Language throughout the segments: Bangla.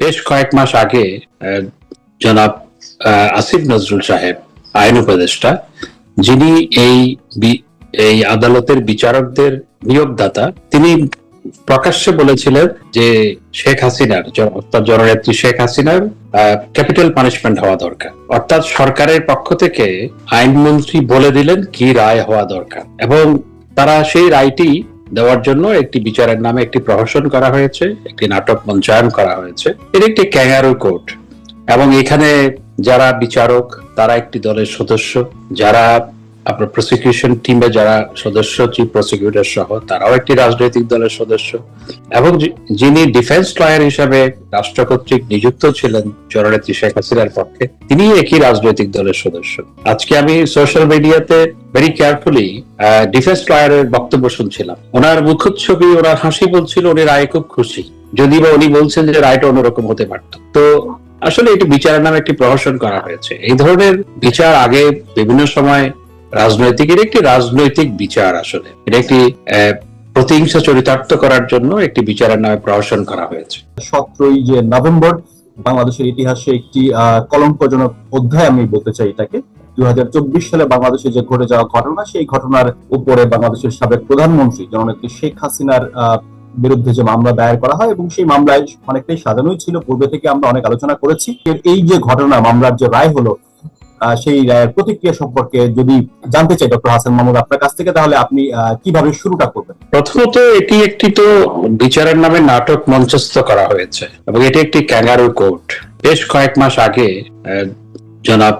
বেশ কয়েক মাস আগে জনাব আসিফ নজরুল সাহেব, আইন উপদেষ্টা, যিনি এই এই আদালতের বিচারকদের নিয়োগদাতা, তিনি প্রকাশ্যে বলেছিলেন যে শেখ হাসিনার অর্থাৎ জননেত্রী শেখ হাসিনার ক্যাপিটাল পানিশমেন্ট হওয়া দরকার। অর্থাৎ সরকারের পক্ষ থেকে আইনমন্ত্রী বলে দিলেন কি রায় হওয়া দরকার। এবং তারা সেই রায়টি দেওয়ার জন্য একটি বিচারের নামে একটি প্রহসন করা হয়েছে, একটি নাটক মঞ্চায়ন করা হয়েছে। এর একটি ক্যাঙ্গারু কোর্ট। এবং এখানে যারা বিচারক, তারা একটি দলের সদস্য, যারা আপনার প্রসিকিউশন টিমে যারা সদস্য চিফ প্রসিকিউটর সহ, তারাও একটি রাজনৈতিক দলের সদস্য। এবং যিনি ডিফেন্স লয়ার হিসাবে রাষ্ট্র কর্তৃক নিযুক্ত ছিলেন জননেত্রী শেখ হাসিনার পক্ষে তিনি একই রাজনৈতিক দলের সদস্য। আজকে আমি সোশ্যাল মিডিয়াতে ভেরি কেয়ারফুলি ডিফেন্স লয়ারের বক্তব্য শুনছিলাম। ওনার মুখোচ্ছবি ওনার হাসি বলছিল, উনি রায় খুব খুশি। যদি বা উনি বলছেন যে রায়টা অন্যরকম হতে পারত। তো আসলে এটি বিচারের নামে একটি প্রহসন করা হয়েছে। এই ধরনের বিচার আগে বিভিন্ন সময় রাজনৈতিক একটি রাজনৈতিক বিচার আসলে। এটা একটি প্রতিহিংসা চরিতার্থ করার জন্য একটি বিচারের নামে প্রহসন করা হয়েছে। সতেরোই যে নভেম্বর বাংলাদেশের ইতিহাসে একটি কলঙ্কজনক অধ্যায় আমি বলতে চাই এটাকে। দু হাজার চব্বিশ সালে বাংলাদেশে যে ঘটে যাওয়া ঘটনা, সেই ঘটনার উপরে বাংলাদেশের সাবেক প্রধানমন্ত্রী জননেত্রী শেখ হাসিনার বিরুদ্ধে যে মামলা দায়ের করা হয় এবং সেই মামলায় অনেকটাই সাজানোই ছিল। পূর্বে থেকে আমরা অনেক আলোচনা করেছি। এই যে ঘটনা, মামলার যে রায় হলো সেই রায়ের প্রতিক্রিয়া সম্পর্কে যদি জানতে চাই ডক্টর হাসান মাহমুদ আপনার কাছ থেকে, তাহলে আপনি কীভাবে শুরুটা করবেন? প্রথমত এটি একটি তো বিচারের নামে নাটক মঞ্চস্থ করা হয়েছে এবং এটি একটি ক্যাঙ্গারু কোর্ট। বেশ কয়েক মাস আগে জনাব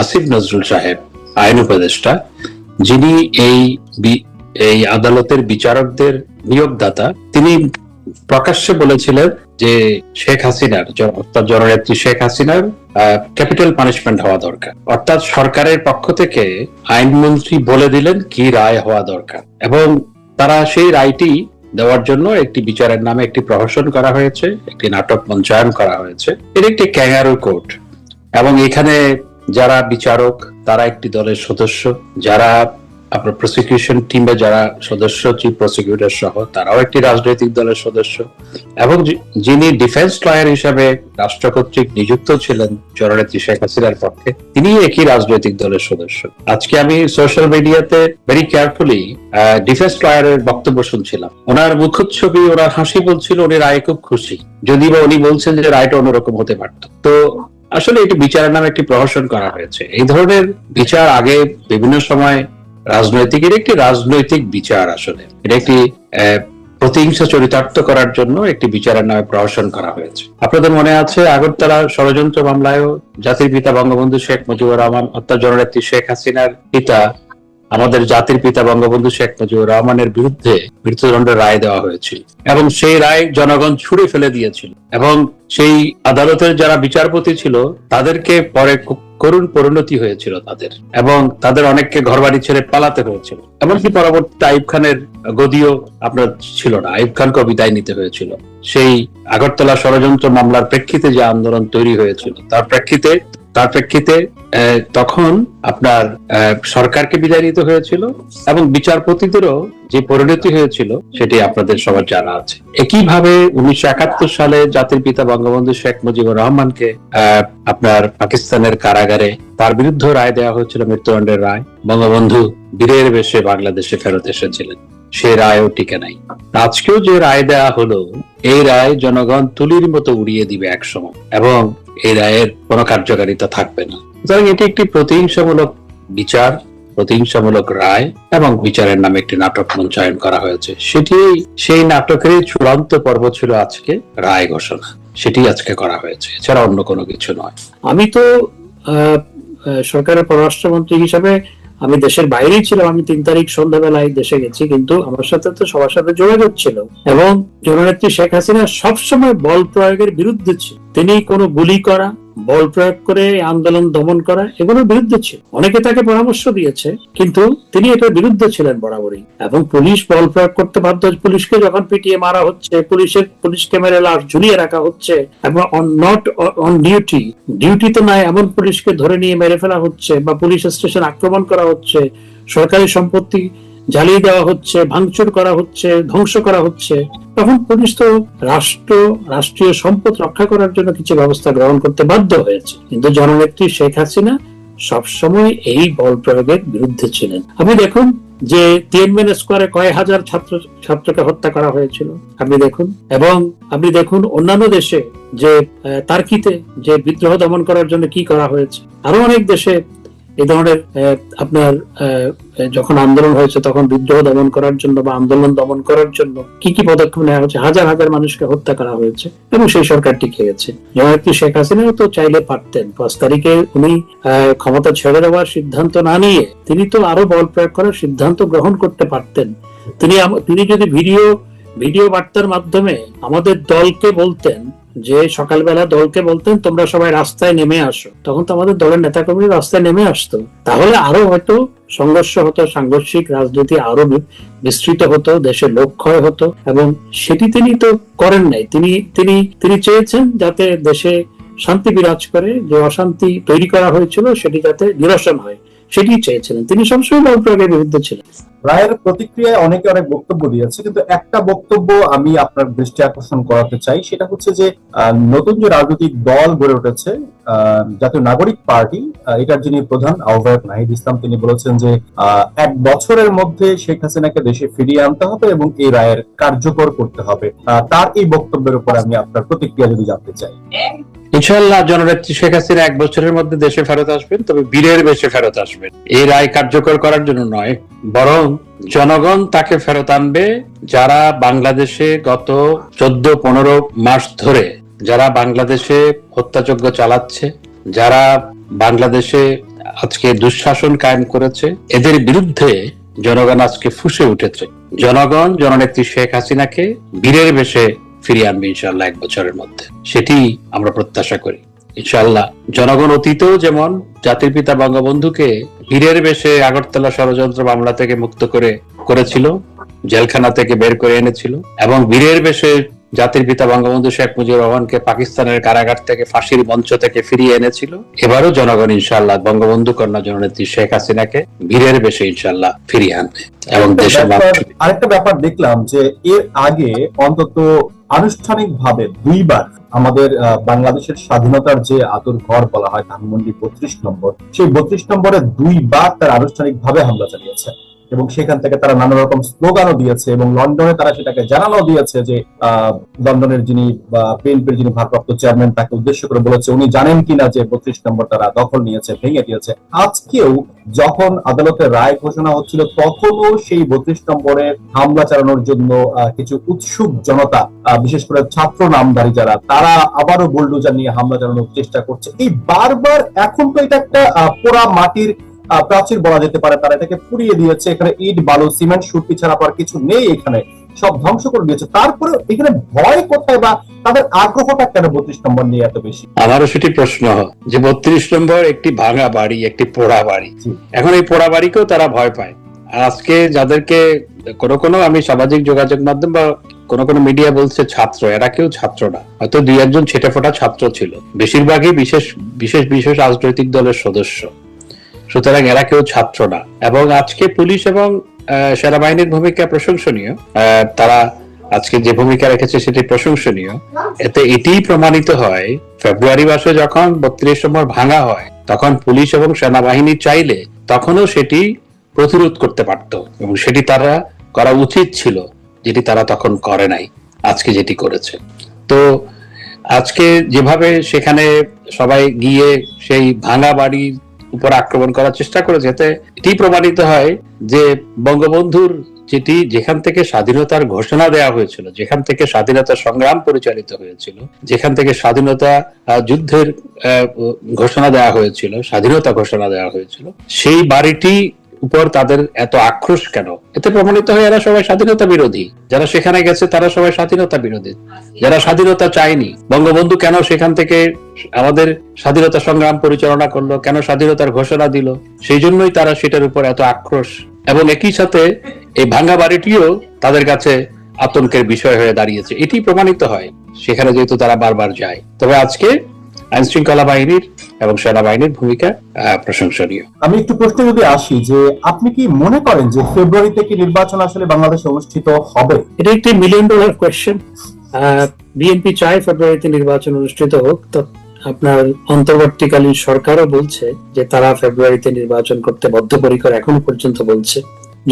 আসিফ নজরুল সাহেব, আইন উপদেষ্টা, যিনি এই এই আদালতের বিচারকদের নিয়োগদাতা, তিনি প্রকাশ্যে বলেছিলেন যে শেখ হাসিনার অর্থাৎ জননেত্রী শেখ হাসিনার ক্যাপিটাল পানিশমেন্ট হওয়া দরকার। অর্থাৎ সরকারের পক্ষ থেকে আইনমন্ত্রী বলে দিলেন কি রায় হওয়া দরকার। এবং তারা সেই রায়টি দেওয়ার জন্য একটি বিচারের নামে একটি প্রহসন করা হয়েছে, একটি নাটক মঞ্চায়ন করা হয়েছে। এর একটি ক্যাঙ্গারু কোর্ট। এবং এখানে যারা বিচারক, তারা একটি দলের সদস্য। যারা আপনার প্রসিকিউশন টিমে যারা সদস্য চিফ প্রসিকিউটর সহ, তারাও একটি রাজনৈতিক দলের সদস্য এবং যিনি ডিফেন্স লয়ার হিসাবে রাষ্ট্র কর্তৃক নিযুক্ত ছিলেন জননেত্রী শেখ হাসিনার পক্ষে, তিনি একই রাজনৈতিক দলের সদস্য। আজকে আমি সোশ্যাল মিডিয়াতে ভেরি কেয়ারফুলি ডিফেন্স লয়ারের বক্তব্য শুনছিলাম। ওনার মুখোচ্ছবি, ওনার হাসি বলছিল, উনি রায় খুব খুশি। যদি বা উনি বলছেন যে রায়টা অন্যরকম হতে পারত। তো আসলে এটি বিচারের নামে একটি প্রহসন করা হয়েছে। এই ধরনের বিচার আগে বিভিন্ন সময় রাজনৈতিক এর একটি রাজনৈতিক বিচার আসলে। এটা একটি প্রতিহিংসা চরিতার্থ করার জন্য একটি বিচারের নামে প্রহসন করা হয়েছে। আপনাদের মনে আছে, আগরতলা ষড়যন্ত্র মামলায়ও জাতির পিতা বঙ্গবন্ধু শেখ মুজিবুর রহমান অর্থাৎ জননেত্রী শেখ হাসিনার পিতা, আমাদের জাতির পিতা বঙ্গবন্ধু শেখ মুজিবুর রহমানের বিরুদ্ধে মৃত্যুদণ্ডের রায় দেওয়া হয়েছিল এবং সেই রায় জনগণ ছুড়ে ফেলে দিয়েছিল। এবং সেই আদালতের যারা বিচারপতি ছিল, তাদেরকে পরে খুব করুণ পরিণতি হয়েছিল তাদের এবং তাদের অনেককে ঘর বাড়ি ছেড়ে পালাতে হয়েছিল। এমনকি পরবর্তীতে আইব খানের গদিও আপনার ছিল না। আইব খানকে বিদায় নিতে হয়েছিল। সেই আগরতলা ষড়যন্ত্র মামলার প্রেক্ষিতে যে আন্দোলন তৈরি হয়েছিল, তার প্রেক্ষিতে তার প্রেক্ষিতে তখন আপনার সরকারকে বিদায় নিতে হয়েছিল এবং বিচারপতিদেরও যে পরিণতি হয়েছিল সেটি আপনাদের সবার জানা আছে। একইভাবে উনিশশো একাত্তর সালে জাতির পিতা বঙ্গবন্ধু শেখ মুজিবুর রহমানকে আপনার পাকিস্তানের কারাগারে তার বিরুদ্ধে রায় দেওয়া হয়েছিল মৃত্যুদণ্ডের রায়। বঙ্গবন্ধু বীরের বেশে বাংলাদেশে ফেরত এসেছিলেন। সে রায়ও টিকে নাই। আজকেও যে রায় দেওয়া হলো, এই রায় জনগণ তুলির মতো উড়িয়ে দিবে একসময় এবং এই রায়ের কোনো কার্যকারিতা থাকবে না। সুতরাং এটি একটি প্রতিহিংসামূলক বিচার, প্রতিহিংসামূলক রায় এবং বিচারের নামে একটি নাটক মঞ্চায়ন করা হয়েছে। সেটি সেই নাটকেরই চূড়ান্ত পর্ব ছিল আজকে রায় ঘোষণা। সেটি আজকে করা হয়েছে। এছাড়া অন্য কোনো কিছু নয়। আমি তো সরকারের পররাষ্ট্রমন্ত্রী হিসাবে আমি দেশের বাইরেই ছিলাম, আমি তিন তারিখ সন্ধ্যাবেলায় দেশে গেছি, কিন্তু আমার সাথে তো সবার সাথে যোগাযোগ ছিল এবং জননেত্রী শেখ হাসিনা সবসময় বল প্রয়োগের বিরুদ্ধে ছিল। তিনি কোনো গুলি করা বল প্রয়োগ করে আন্দোলন দমন করা এগুলোর বিরুদ্ধে ছিল। অনেকে তাকে পরামর্শ দিয়েছে, কিন্তু তিনি এটার বিরুদ্ধে ছিলেন বরাবরই। এবং পুলিশ বল প্রয়োগ করতে বাধ্য পুলিশকে যখন পিটিয়ে মারা হচ্ছে, পুলিশের পুলিশ ক্যামেরা লাশ ঝুলিয়ে রাখা হচ্ছে, এবং নট অন ডিউটি ডিউটি তো নাই এমন পুলিশকে ধরে নিয়ে মেরে ফেলা হচ্ছে, বা পুলিশ স্টেশন আক্রমণ করা হচ্ছে, সরকারি সম্পত্তি জ্বালিয়ে দেওয়া হচ্ছে, ভাঙচুর করা হচ্ছে, ধ্বংস করা হচ্ছে, তখন পুলিশ তো রাষ্ট্র, রাষ্ট্রীয় সম্পদ রক্ষা করার জন্য কিছু ব্যবস্থা গ্রহণ করতে বাধ্য হয়েছে। কিন্তু জননেত্রী শেখ হাসিনা সবসময় এই বল প্রয়োগের বিরুদ্ধে ছিলেন। আপনি দেখুন যে তিয়েনমেন স্কোয়ারে কয় হাজার ছাত্র, ছাত্রকে হত্যা করা হয়েছিল। আপনি দেখুন। এবং আপনি দেখুন অন্যান্য দেশে যে তার্কিতে যে বিদ্রোহ দমন করার জন্য কি করা হয়েছে। আরও অনেক দেশে এই ধরনের আপনার যখন আন্দোলন হয়েছে তখন বিদ্রোহ দমন করার জন্য বা আন্দোলন দমন করার জন্য কি কি পদক্ষেপ নেওয়া হয়েছে? হাজার হাজার মানুষকে হত্যা করা হয়েছে এবং সেই সরকার টিকে গেছে জননেত্রী শেখ হাসিনাও তো চাইলে পারতেন। পাঁচ তারিখে উনি ক্ষমতা ছেড়ে দেওয়ার সিদ্ধান্ত না নিয়ে তিনি তো আরও বল প্রয়োগ করার সিদ্ধান্ত গ্রহণ করতে পারতেন। তিনি তিনি যদি ভিডিও ভিডিও বার্তার মাধ্যমে আমাদের দলকে বলতেন যে সকালবেলা দলকে বলতেন, তোমরা সবাই রাস্তায় নেমে আসো। তখন তো আমাদের দলের নেতাকর্মী রাস্তায় নেমে আসতো। তাহলে আরও হয়তো সংঘর্ষ হতো, সাংঘর্ষিক রাজনীতি আরও বিস্তৃত হতো, দেশের লোক ক্ষয় হতো, এবং সেটি তিনি তো করেন নাই। তিনি তিনি তিনি চেয়েছেন যাতে দেশে শান্তি বিরাজ করে, যে অশান্তি তৈরি করা হয়েছিল সেটি যাতে নিরসন হয়। সেটি চেয়েছিলেন। তিনি সবসময় বল প্রয়োগের বিরুদ্ধে ছিলেন। রায়ের প্রতিক্রিয়ায় অনেকে অনেক বক্তব্য দিয়েছে কিন্তু একটা বক্তব্য আমি আপনার দৃষ্টি আকর্ষণ করাতে চাই সেটা হচ্ছে যে আহ, নতুন যে রাজনৈতিক দল গড়ে উঠেছে জাতীয় নাগরিক পার্টি আহ, এটার যিনি প্রধান আহ্বায়ক নাহিদ ইসলাম তিনি বলেছেন যে আহ, এক বছরের মধ্যে শেখ হাসিনাকে দেশে ফিরিয়ে আনতে হবে এবং এই রায়ের কার্যকর করতে হবে। আহ, তার এই বক্তব্যের উপর আমি আপনার প্রতিক্রিয়া যদি জানতে চাই। ইনশাল্লাহ জননেত্রী শেখ হাসিনা এক বছরের মধ্যে দেশে ফেরত আসবেন, তবে বীরের বেশে ফেরত আসবেন। এই রায় কার্যকর করার জন্য নয়, বরং জনগণ তাকে ফেরত আনবে যারা বাংলাদেশে গত চোদ্দ পনেরো মাস ধরে যারা বাংলাদেশে হত্যাযজ্ঞ চালাচ্ছে, যারা বাংলাদেশে আজকে দুঃশাসন কায়েম করেছে, এদের বিরুদ্ধে জনগণ আজকে ফুসে উঠেছে। জনগণ, জননেত্রী শেখ হাসিনাকে বীরের বেশে ফিরিয়ে আনবে ইনশাল্লাহ এক বছরের মধ্যে। সেটি আমরা প্রত্যাশা করি। ইনশাল্লাহ জনগণ অতীতেও যেমন জাতির পিতা বঙ্গবন্ধুকে বীরের বেশে আগরতলা ষড়যন্ত্র মামলা থেকে মুক্ত করে করেছিল, জেলখানা থেকে বের করে এনেছিল এবং বীরের বেশে জাতির পিতা বঙ্গবন্ধু শেখ মুজিবুর রহমানকে পাকিস্তানের কারাগার থেকে ফাঁসির মঞ্চ থেকে ফিরিয়ে এনেছিল। এবারও জনগণ ইনশাল্লাহ বঙ্গবন্ধু কন্যা জননেত্রী শেখ হাসিনাকে বীরের বেশে ইনশাল্লাহ ফিরিয়ে আনবে এবং দেশের আরেকটা ব্যাপার দেখলাম যে এর আগে অন্তত আনুষ্ঠানিক ভাবে দুইবার আমাদের বাংলাদেশের স্বাধীনতার যে আতর ঘর বলা হয় ধানমন্ডি বত্রিশ নম্বর সেই বত্রিশ নম্বরে দুইবার তার আনুষ্ঠানিক ভাবে হামলা চালিয়েছে। এবং সেখান থেকে তারা নানা রকম স্লোগানও দিয়েছে এবং লন্ডনে তারা সেটাকে জানানো দিয়েছে যে লন্ডনের যিনি বিএনপির যিনি ভারপ্রাপ্ত চেয়ারম্যান তাকে উদ্দেশ্য করে বলেছে, উনি জানেন কিনা যে বত্রিশ নম্বর তারা দখল নিয়েছে, ভেঙে দিয়েছে। আজকেও যখন আদালতের রায় ঘোষণা হচ্ছিল, তখনও সেই বত্রিশ নম্বরে হামলা চালানোর জন্য কিছু উৎসুক জনতা বিশেষ করে ছাত্র নামধারী যারা, তারা আবারও বুলডোজার নিয়ে হামলা চালানোর চেষ্টা করছে। এই বারবার এখন তো এটা একটা পোড়া মাটির প্রাচীর বলা যেতে পারে তারা এটাকে পুড়িয়ে দিয়েছে। এখানে ইট বালু সিমেন্ট সুরকি ছাড়া আর কিছু নেই এখানে। সব ধ্বংস করে দিয়েছে। তারপরে এখানে ভয় কোথায় বা তাদের আগ্রহটা কেন বত্রিশ নম্বর নিয়ে এত বেশি? আমারও সেটি প্রশ্ন যে বত্রিশ নম্বর একটি ভাঙা বাড়ি একটি পোড়া বাড়ি। এখন এই পোড়া বাড়িকেও তারা ভয় পায়। আর আজকে যাদেরকে কোনো কোনো আমি সামাজিক যোগাযোগ মাধ্যম বা কোনো কোনো মিডিয়া বলছে ছাত্র এরা কেউ ছাত্র না। হয়তো দুই একজন ছেটে ফোটা ছাত্র ছিল। বেশিরভাগই বিশেষ বিশেষ বিশেষ রাজনৈতিক দলের সদস্য। সুতরাং এরা কেউ ছাত্র না। এবং আজকে পুলিশ এবং সেনাবাহিনীর ভূমিকা প্রশংসনীয়। তারা আজকে যে ভূমিকা রেখেছে সেটি প্রশংসনীয়। এতে এটিই প্রমাণিত হয়, ফেব্রুয়ারি মাসে যখন বত্রিশ নম্বর ভাঙা হয়, তখন পুলিশ এবং সেনাবাহিনী চাইলে তখনও সেটি প্রতিরোধ করতে পারত। এবং সেটি তারা করা উচিত ছিল, যেটি তারা তখন করে নাই, আজকে যেটি করেছে। তো আজকে যেভাবে সেখানে সবাই গিয়ে সেই ভাঙা বাড়ির উপর আক্রমণ করার চেষ্টা করেছে এতে এটি প্রমাণিত হয় যে বঙ্গবন্ধুর যেটি যেখান থেকে স্বাধীনতার ঘোষণা দেওয়া হয়েছিল, যেখান থেকে স্বাধীনতা সংগ্রাম পরিচালিত হয়েছিল, যেখান থেকে স্বাধীনতা যুদ্ধের ঘোষণা দেওয়া হয়েছিল, স্বাধীনতা ঘোষণা দেওয়া হয়েছিল, সেই বাড়িটি উপর তাদের এত আক্রোশ কেন? এতে প্রমাণিত হয় এরা সবাই স্বাধীনতা বিরোধী। যারা সেখানে গেছে, তারা সবাই স্বাধীনতা বিরোধী। যারা স্বাধীনতা চায়নি, বঙ্গবন্ধু কেন সেখান থেকে আমাদের স্বাধীনতা সংগ্রাম পরিচালনা করল? কেন স্বাধীনতার ঘোষণা দিল? সেই জন্যই তারা সেটার উপর এত আক্রোশ। এবং একই সাথে এই ভাঙ্গা বাড়িটিও তাদের কাছে আতঙ্কের বিষয় হয়ে দাঁড়িয়েছে। এটি প্রমাণিত হয়, সেখানে যেহেতু তারা বারবার যায়। তবে আজকে আইন শৃঙ্খলা বাহিনীর এবং সেনাবাহিনীর ভূমিকা আহ, প্রশংসনীয়। আমি একটু প্রশ্নে যদি আসি যে আপনি কি মনে করেন যে ফেব্রুয়ারিতে কি নির্বাচন আসলে বাংলাদেশে অনুষ্ঠিত হবে? এটা একটি মিলিয়ন ডলার কোয়েশ্চেন বিএনপি চায় ফেব্রুয়ারিতে নির্বাচন অনুষ্ঠিত হোক তো আপনার অন্তর্বর্তীকালীন সরকারও বলছে যে তারা ফেব্রুয়ারিতে নির্বাচন করতে বদ্ধপরিকর এখনও পর্যন্ত বলছে।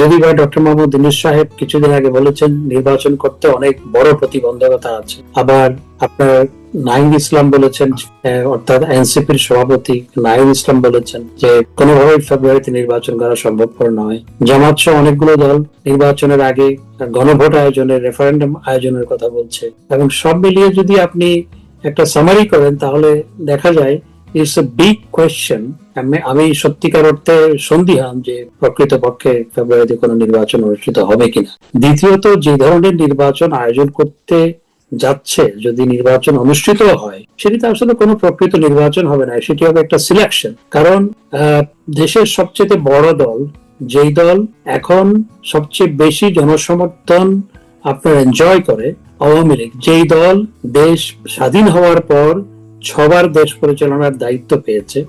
যদি বা ডক্টর মোহাম্মদ দিনেশ সাহেব কিছুদিন আগে বলেছেন নির্বাচন করতে অনেক বড় প্রতিবন্ধকতা আছে, আবার আপনার নাইম ইসলাম বলেছেন অর্থাৎ এনসিপির সভাপতি নাইম ইসলাম বলেছেন যে কোনোভাবেই ফেব্রুয়ারিতে নির্বাচন করা সম্ভবপর নয়। জামাত সহ অনেকগুলো দল নির্বাচনের আগে গণভোট আয়োজনের, রেফারেন্ডাম আয়োজনের কথা বলছে। এবং সব মিলিয়ে যদি আপনি একটা সামারি করেন, তাহলে দেখা যায় ইটস এ বিগ কোয়েশ্চেন আমি সত্যিকার অর্থে সন্দিহান যে প্রকৃতপক্ষে ফেব্রুয়ারিতে কোনো নির্বাচন অনুষ্ঠিত হবে কিনা। দ্বিতীয়ত, যে ধরনের নির্বাচন আয়োজন করতে যাচ্ছে, যদি নির্বাচন অনুষ্ঠিত হয়, সেটি তো আসলে কোনো প্রকৃত নির্বাচন হবে না, সেটি হবে একটা সিলেকশন কারণ দেশের সবচেয়ে বড় দল, যেই দল এখন সবচেয়ে বেশি জনসমর্থন আপনার এনজয় করে, আওয়ামী লীগ। যেই দল দেশ স্বাধীন হওয়ার পর ছবার দেশ পরিচালনার দায়িত্ব পেয়েছে।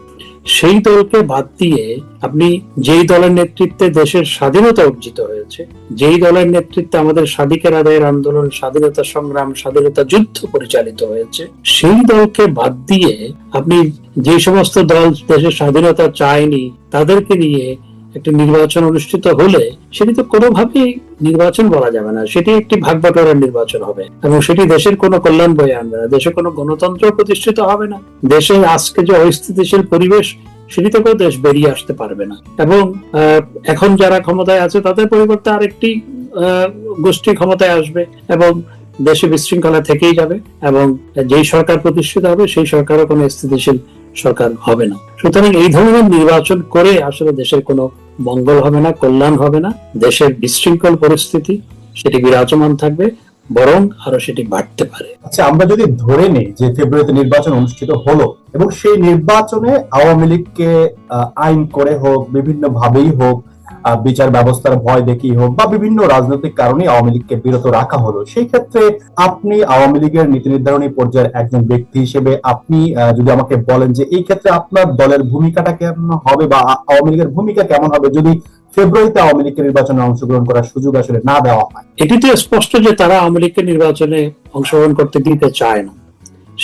সেই দলকে বাদ দিয়ে আপনি যেই দলের নেতৃত্বে দেশের স্বাধীনতা অর্জিত হয়েছে, যেই দলের নেতৃত্বে আমাদের স্বাধিকার আদায়ের আন্দোলন, স্বাধীনতা সংগ্রাম, স্বাধীনতা যুদ্ধ পরিচালিত হয়েছে, সেই দলকে বাদ দিয়ে আপনি যে সমস্ত দল দেশের স্বাধীনতা চায়নি, তাদেরকে নিয়ে একটা নির্বাচন অনুষ্ঠিত হলে সেটি তো কোনোভাবেই নির্বাচন বলা যাবে না। সেটি একটি ভাগ বাটোয়ারার নির্বাচন হবে এবং সেটি দেশের কোনো কল্যাণ বয়ে আনবে না। দেশে কোনো গণতন্ত্র প্রতিষ্ঠিত হবে না। দেশে আজকে যে অস্থিতিশীল পরিবেশ, সেটি থেকেও দেশ বেরিয়ে আসতে পারবে না। এবং এখন যারা ক্ষমতায় আছে, তাদের পরিবর্তে আরেকটি গোষ্ঠী ক্ষমতায় আসবে এবং দেশে বিশৃঙ্খলা থেকেই যাবে এবং যেই সরকার প্রতিষ্ঠিত হবে, সেই সরকারও কোনো স্থিতিশীল সরকার হবে না। সুতরাং এই ধরনের নির্বাচন করে আসলে দেশের কোনো মঙ্গল হবে না, কল্যাণ হবে না। দেশের বিশৃঙ্খল পরিস্থিতি, সেটি বিরাজমান থাকবে, বরং আরও সেটি বাড়তে পারে। আচ্ছা আমরা যদি ধরে নিই যে ফেব্রুয়ারিতে নির্বাচন অনুষ্ঠিত হলো, এবং সেই নির্বাচনে আওয়ামী লীগকে আইন করে হোক বিভিন্ন ভাবেই হোক বিচার ব্যবস্থার ভয় দেখিয়ে হোক বা বিভিন্ন রাজনৈতিক কারণে আওয়ামী লীগকে বিরত রাখা হলো, সেই ক্ষেত্রে আপনি আওয়ামী লীগের নীতি নির্ধারণী পর্যায়ের একজন ব্যক্তি হিসেবে আপনি যদি আমাকে বলেন যে এই ক্ষেত্রে আপনার দলের ভূমিকাটা কেমন হবে বা আওয়ামী লীগের ভূমিকা কেমন হবে যদি ফেব্রুয়ারিতে আওয়ামী লীগকে নির্বাচনে অংশগ্রহণ করার সুযোগ আসলে না দেওয়া হয়? এটি তো স্পষ্ট যে তারা আওয়ামী লীগকে নির্বাচনে অংশগ্রহণ করতে দিতে চায় না।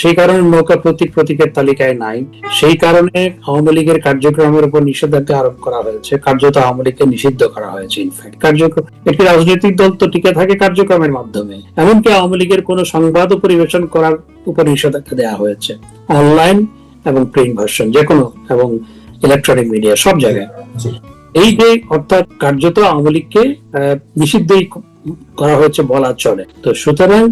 সেই কারণে নৌকা প্রতীক প্রতীকের তালিকায় নাই। সেই কারণে আওয়ামী লীগের কার্যক্রমের উপর নিষেধাজ্ঞা আরোপ করা হয়েছে। কার্যত আওয়ামী লীগকে নিষিদ্ধ করা হয়েছে ইনফ্যাক্ট কার্যক্রম একটি রাজনৈতিক দল তো টিকে থাকে কার্যক্রমের মাধ্যমে। এমনকি আওয়ামী লীগের কোনো সংবাদ পরিবেশন করার উপর নিষেধাজ্ঞা দেওয়া হয়েছে। অনলাইন এবং প্রিন্ট ভার্সন যে কোনো এবং ইলেকট্রনিক মিডিয়া সব জায়গায়। এই যে অর্থাৎ কার্যত আওয়ামী লীগকে নিষিদ্ধই করা হয়েছে বলা চলে। তো সুতরাং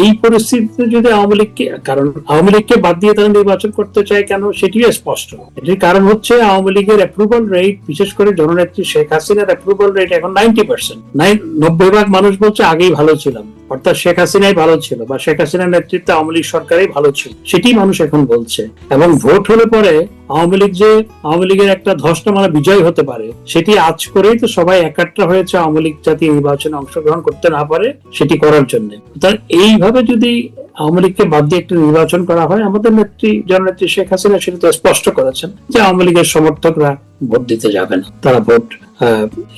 এই পরিস্থিতিতে যদি আওয়ামী লীগকে, কারণ আওয়ামী লীগকে বাদ দিয়ে তারা নির্বাচন করতে চায় কেন, সেটিও স্পষ্ট। এটির কারণ হচ্ছে আওয়ামী লীগের অ্যাপ্রুভাল রেট বিশেষ করে জননেত্রী শেখ হাসিনার অ্যাপ্রুভাল রেট এখন নাইনটি পার্সেন্ট নব্বই ভাগ মানুষ বলছে আগেই ভালো ছিলাম। অর্থাৎ শেখ হাসিনাই ভালো ছিল বা শেখ হাসিনার নেতৃত্বে আওয়ামী লীগ সরকারই ভালো ছিল, সেটি মানুষ এখন বলছে। এবং ভোট হলে পরে আওয়ামী লীগ যে, আওয়ামী লীগের একটা ধস্টমালা বিজয় হতে পারে, সেটি আজ করেই তো সবাই একাট্টা হয়েছে আওয়ামী লীগ জাতি নির্বাচনে অংশগ্রহণ করতে না পারে, সেটি করার জন্য। তাহলে এইভাবে যদি আওয়ামী লীগকে বাদ দিয়ে একটি নির্বাচন করা হয়, আমাদের নেত্রী, জননেত্রী শেখ হাসিনা সেটা তো স্পষ্ট করেছেন যে আওয়ামী লীগের সমর্থকরা ভোট দিতে যাবে না। তারা ভোট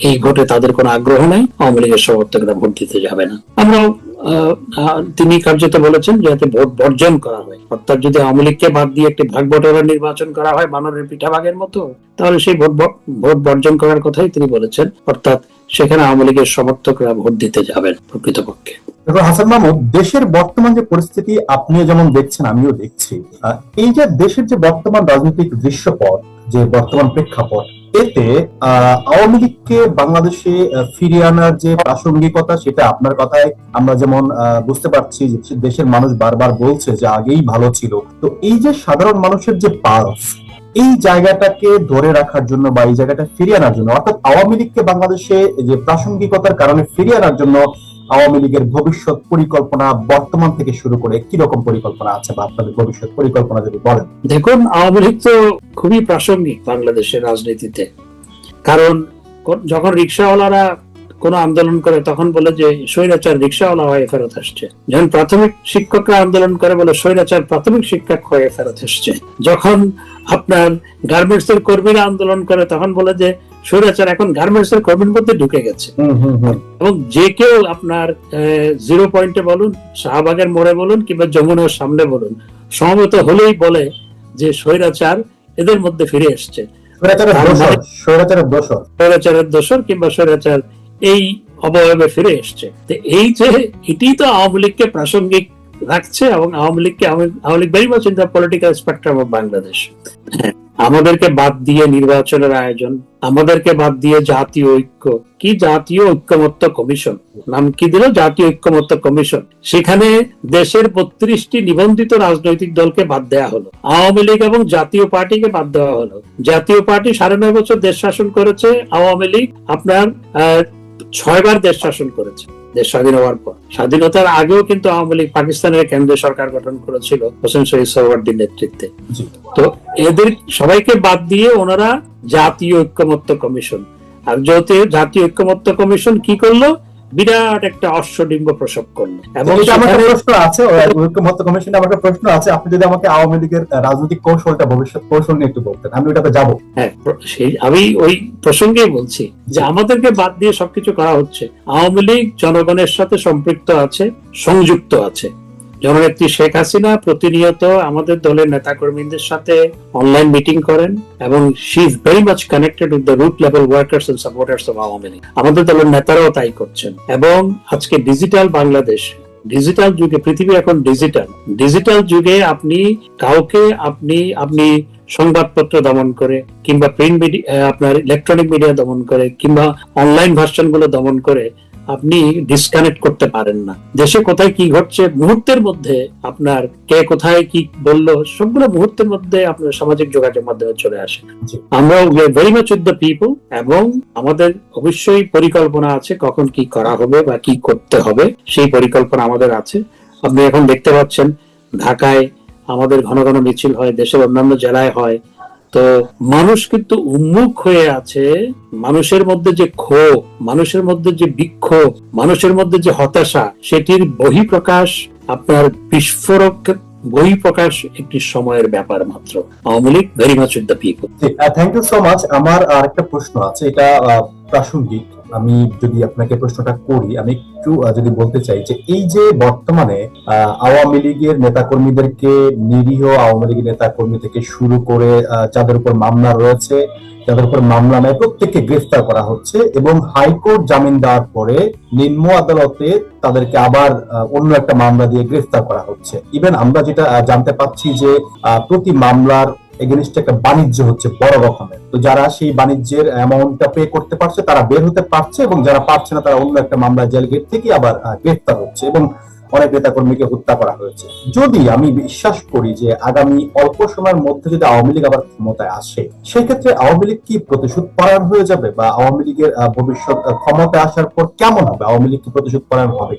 এই ভোটে তাদের কোনো আগ্রহ নাই, আওয়ামী লীগের সমর্থকরা ভোট দিতে যাবে না। আমরাও তিনি কার্যত বলেছেন যাতে ভোট বর্জন করা হয়। অর্থাৎ যদি আওয়ামী লীগকে বাদ দিয়ে একটি ভাগ বটোয়ারা নির্বাচন করা হয় বানরের পিঠা ভাগের মতো, তাহলে সেই ভোট ভোট বর্জন করার কথাই তিনি বলেছেন। অর্থাৎ সেখানে আওয়ামী লীগের সমর্থকরা ভোট দিতে যাবেন প্রকৃতপক্ষে। হাসান মাহমুদ দেশের বর্তমান যে পরিস্থিতি, আপনিও যেমন দেখছেন, আমিও দেখছি। এই যে দেশের যে বর্তমান রাজনৈতিক দৃশ্যপট, যে বর্তমান প্রেক্ষাপট এতে আওয়ামী লীগকে বাংলাদেশে ফিরিয়ে আনার যে প্রাসঙ্গিকতা, সেটা আপনার কথায় আমরা যেমন বুঝতে পারছি দেশের মানুষ বারবার বলছে যে আগেই ভালো ছিল। তো এই যে সাধারণ মানুষের যে পালস এই জায়গাটাকে ধরে রাখার জন্য বা এই জায়গাটা ফিরিয়ে আনার জন্য, অর্থাৎ আওয়ামী লীগকে বাংলাদেশে যে প্রাসঙ্গিকতার কারণে ফিরিয়ে আনার জন্য আওয়ামী লীগের ভবিষ্যৎ পরিকল্পনা বর্তমান থেকে শুরু করে কি রকম পরিকল্পনা আছে বা আপনাদের ভবিষ্যৎ পরিকল্পনা যদি বলেন? দেখুন, আওয়ামী লীগ তো খুবই প্রাসঙ্গিক বাংলাদেশের রাজনীতিতে। কারণ যখন রিক্সাওয়ালারা কোন আন্দোলন করে, তখন বলে যে স্বৈরাচার রিক্সাওয়ালা হয়ে ফেরত আসছে। যখন প্রাথমিক শিক্ষকরা আন্দোলন করে বলে স্বৈরাচার প্রাথমিক শিক্ষক হয়ে ফেরত আসছে যখন আপনার গার্মেন্টস এর কর্মীরা আন্দোলন করে, তখন বলে যে স্বৈরাচার এখন গার্মেন্টস এর কর্মীর মধ্যে ঢুকে গেছে। এবং যে কেউ আপনার জিরো পয়েন্টে বলুন শাহবাগের মোড়ে বলুন কিংবা যমুনার সামনে বলুন সমবেত হলেই বলে যে স্বৈরাচার এদের মধ্যে ফিরে এসছে। স্বৈরাচারের তার দোষর মানে- স্বৈরাচারের দোষর কিংবা স্বৈরাচার এই অবয়বে ফিরে এসছে। তো এই যে এটি তো আওয়ামী লীগকে প্রাসঙ্গিক রাখছে এবং আওয়ামী লীগকে, Awami League very much in the political spectrum of Bangladesh আমাদেরকে বাদ দিয়ে নির্বাচনের আয়োজন, আমাদেরকে বাদ দিয়ে জাতীয় ঐক্য। কি জাতীয় ঐক্যমত্য কমিশন? নাম কি দিল? জাতীয় ঐক্যমত্য কমিশন। সেখানে দেশের বত্রিশটি নিবন্ধিত রাজনৈতিক দলকে বাদ দেওয়া হলো। আওয়ামী লীগ এবং জাতীয় পার্টিকে বাদ দেওয়া হলো। জাতীয় পার্টি সাড়ে নয় বছর দেশ শাসন করেছে। আওয়ামী লীগ আপনার ছয়বার দেশ শাসন করেছে। দেশ স্বাধীন হওয়ার পর। স্বাধীনতার আগেও কিন্তু আওয়ামী লীগ পাকিস্তানের কেন্দ্রীয় সরকার গঠন করেছিল হোসেন শহীদ সরওয়ার্দির নেতৃত্বে। তো এদের সবাইকে বাদ দিয়ে ওনারা জাতীয় ঐক্যমত্য কমিশন। আর যেহেতু জাতীয় ঐক্যমত্য কমিশন কি করল? বিরাট একটা অশ্বডিম্ব প্রসব করল। এবং আমার প্রশ্ন আছে ঐক্যমত্য কমিশনে আমার একটা প্রশ্ন আছে আপনি যদি আমাকে আওয়ামী লীগের রাজনৈতিক কৌশলটা ভবিষ্যৎ কৌশল নিয়ে একটু বলতেন আমি ওটাতে যাব। হ্যাঁ সেই আমি ওই প্রসঙ্গেই বলছি যে আমাদেরকে বাদ দিয়ে সবকিছু করা হচ্ছে। আওয়ামী লীগ জনগণের সাথে সম্পৃক্ত আছে সংযুক্ত আছে। জননেত্রী শেখ হাসিনা প্রতিনিয়ত আমাদের দলের নেতাকর্মীদের সাথে অনলাইন মিটিং করেন এবং she is very much connected with the root level workers and supporters of Awami League আমাদের দলের নেতারাও তাই করছেন। এবং আজকে ডিজিটাল বাংলাদেশ ডিজিটাল যুগে, পৃথিবী এখন ডিজিটাল ডিজিটাল যুগে আপনি কাউকে, আপনি আপনি সংবাদপত্র দমন করে, কিংবা প্রিন্ট মিডিয়া আপনার ইলেকট্রনিক মিডিয়া দমন করে, কিংবা অনলাইন ভার্সনগুলো দমন করে আপনি ডিসকানেক্ট করতে পারেন না। দেশে কোথায় কি ঘটছে মুহূর্তের মধ্যে আপনার কে কোথায় কি বলল সবগুলো মুহূর্তের মধ্যে আপনার সামাজিক যোগাযোগ মাধ্যমে চলে আসে। আমরা very much with the people এবং আমাদের অবশ্যই পরিকল্পনা আছে কখন কি করা হবে বা কি করতে হবে। সেই পরিকল্পনা আমাদের আছে। আপনি এখন দেখতে পাচ্ছেন ঢাকায় আমাদের ঘন ঘন মিছিল হয় দেশের অন্যান্য জেলায় হয়। তো মানুষ কিন্তু উন্মুখ হয়ে আছে মানুষের মধ্যে যে ক্ষোভ, মানুষের মধ্যে যে বিক্ষোভ মানুষের মধ্যে যে হতাশা, সেটির বহিঃপ্রকাশ, আপনার বিস্ফোরক বহিঃপ্রকাশ একটি সময়ের ব্যাপার মাত্র। Awami League very much with the people thank you so much আমার আর একটা প্রশ্ন আছে, এটা প্রাসঙ্গিক। আমি যদি আপনাকে প্রশ্নটা করি, আমি একটু যদি বলতে চাই যে এই যে বর্তমানে আওয়ামী লীগের নেতাকর্মীদেরকে নিরীহ আওয়ামী লীগের নেতাকর্মী থেকে শুরু করে যাদের উপর মামলা রয়েছে, যাদের উপর মামলা নেয় প্রত্যেককে গ্রেফতার করা হচ্ছে এবং হাইকোর্ট জামিন দেওয়ার পরে নিম্ন আদালতে তাদেরকে আবার অন্য একটা মামলা দিয়ে গ্রেফতার করা হচ্ছে। ইভেন আমরা যেটা জানতে পাচ্ছি যে প্রতি মামলার এগেনস্ট একটা বাণিজ্য হচ্ছে বড় রকমের। তো যারা সেই বাণিজ্যের অ্যামাউন্টটা পে করতে পারছে, তারা বের হতে পারছে এবং যারা পারছে না, তারা অন্য একটা মামলা জেল গেট থেকে আবার গ্রেফতার হচ্ছে এবং অনেক নেতাকর্মীকে হত্যা করা হয়েছে। যদি আমি বিশ্বাস করি যে আগামী অল্প সময়ের মধ্যে যদি আওয়ামী লীগ আবার ক্ষমতায় আসে, সেক্ষেত্রে আওয়ামী লীগ কি প্রতিশোধ পরায়ণ হয়ে যাবে বা আওয়ামী লীগের ভবিষ্যৎ ক্ষমতায় আসার পর কেমন হবে? আওয়ামী লীগ কি প্রতিশোধ পরায়ণ হবে?